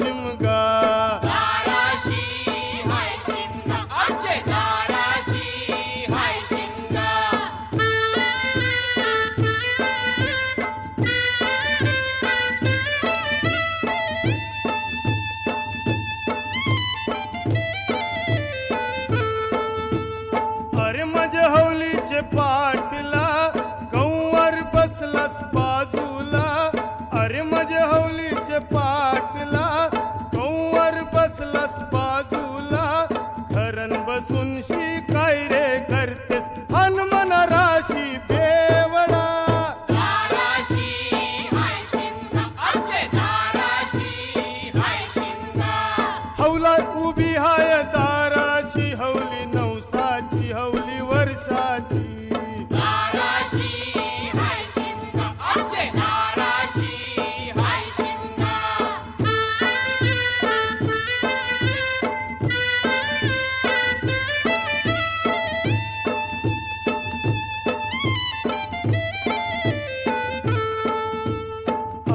शिमगा. अरे माझ्या हवलीचे पाटला हवला उभी हाय दाराची हवली नवसाची हवली वर्षाची.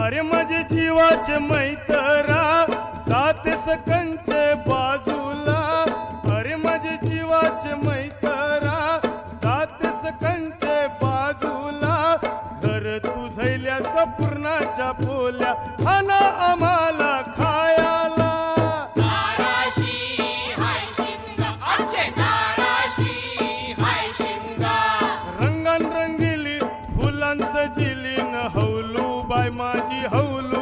अरे माझे जीवाचे मैतरा जाते सकंचे बाजूला अरे माझे जीवाचे मैतरा. जाते सकंच बाजूला घर तुझैल्या तर पूर्णाच्या बोल्या अना आम्हाला खायाला. रंगान रंगिली फुलांसजिली न हौलू बाय माझी हौलू